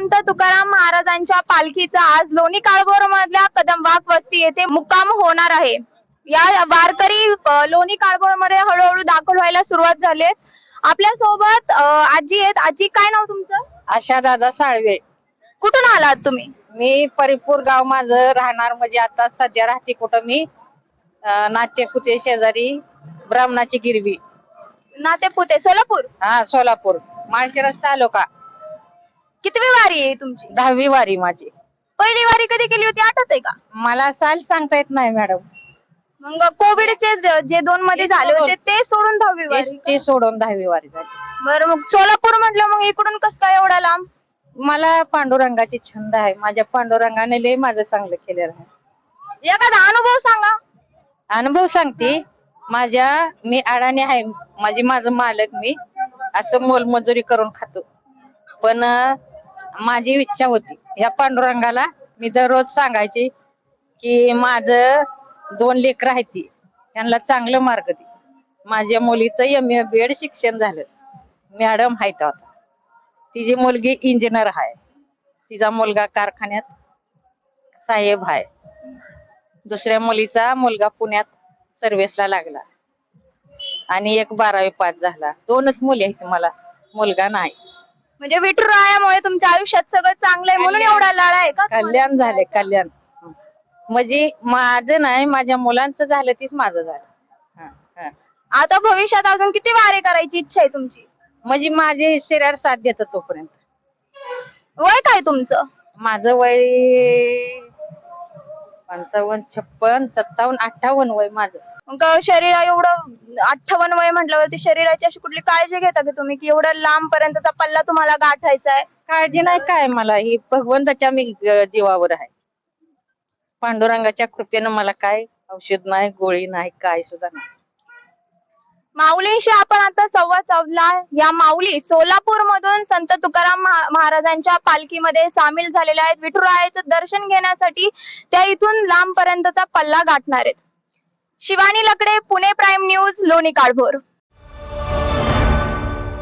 संत तुकाराम महाराजांच्या पालखीचा आज लोणी काळभोर मधल्या कदमबाग वस्ती येथे मुक्काम होणार आहे. या वारकरी लोणी काळभोरमध्ये हळूहळू दाखल व्हायला सुरुवात झाली आपल्यासोबत आजी आहेत. आजी काय नाव तुमचं? आशा दादा साळवे. कुठून आलात तुम्ही? मी परिपूर गाव माझं राहणार म्हणजे आता सध्या राहते कुठं मी. अं, नाट्यकुटे शेजारी ब्राह्मणाची गिरवी. नातेपुते सोलापूर? हा सोलापूर. माळशिरस तालुका. कितवी वारी आहे तुमची? दहावी वारी माझी. पहिली वारी कधी केली होती? आठवत आहे का? मला साल सांगता येत नाही मॅडम. मग कोविडचे ज- जे दोन मध्ये झाले होते ते सोडून दहावी वारी. ते सोडून दहावी वारी झाली. बरं मग सोलापूर म्हटलं मग इकडून कस काय एवढा लांब? मला पांडुरंगाची छंद आहे. माझ्या पांडुरंगाने लय माझं चांगलं केलेलं आहे. एखादा अनुभव सांगा. अनुभव सांगते. माझ्या मी अडाणी आहे. माझी माझं मालक मी. असं मोलमजुरी करून खातो. पण अं, माझी इच्छा होती. या पांडुरंगाला मी दररोज सांगायची की माझं दोन लेकर आहेत त्यांना चांगलं मार्ग दे. माझ्या मुलीचं एम ए बी एड शिक्षण झालं. मॅडम आहेत आता. तिची मुलगी इंजिनियर आहे. तिचा मुलगा कारखान्यात साहेब आहे. दुसऱ्या मुलीचा मुलगा पुण्यात सर्व्हिसला लागला. आणि एक बारावी पास झाला. दोनच मुली आहेत मला. मुलगा नाही. म्हणजे विठुरायामुळे तुमच्या आयुष्यात सगळं चांगलं आहे म्हणून एवढा लढा आहे का? तुम्हाला? कल्याण झाले कल्याण. म्हणजे माझं नाही माझ्या मुलांचं झालं तीच माझं झालं. हं, हं. आता भविष्यात अजून किती वारे करायची इच्छा आहे तुमची? म्हणजे माझे शरीर साथ देत तोपर्यंत. वय काय तुमचं? माझं वय पंचावन्न छप्पन सत्तावन्न अठ्ठावन्न वय माझं. मग शरीर एवढं अठ्ठावन्न वय म्हटल्यावरती शरीराची अशी कुठली काळजी घेता की तुम्ही? की एवढं लांब पर्यंतचा पल्ला तुम्हाला गाठायचा आहे? काळजी नाही काय मला? ही भगवंताच्या मी ग- जीवावर आहे. पांडुरंगाच्या कृपेनं मला काय औषध नाही गोळी नाही काय सुद्धा नाही. माऊलींशी आपण आता संवाद साधला. या माऊली सोलापूर मधून संत तुकाराम महा- महाराजांच्या पालखीमध्ये सामील झालेल्या आहेत. विठुरायाचं दर्शन घेण्यासाठी त्या इथून लांब पर्यंतचा पल्ला गाठणार आहेत. Shivani Lakade Pune prime news Loni Kalbhor.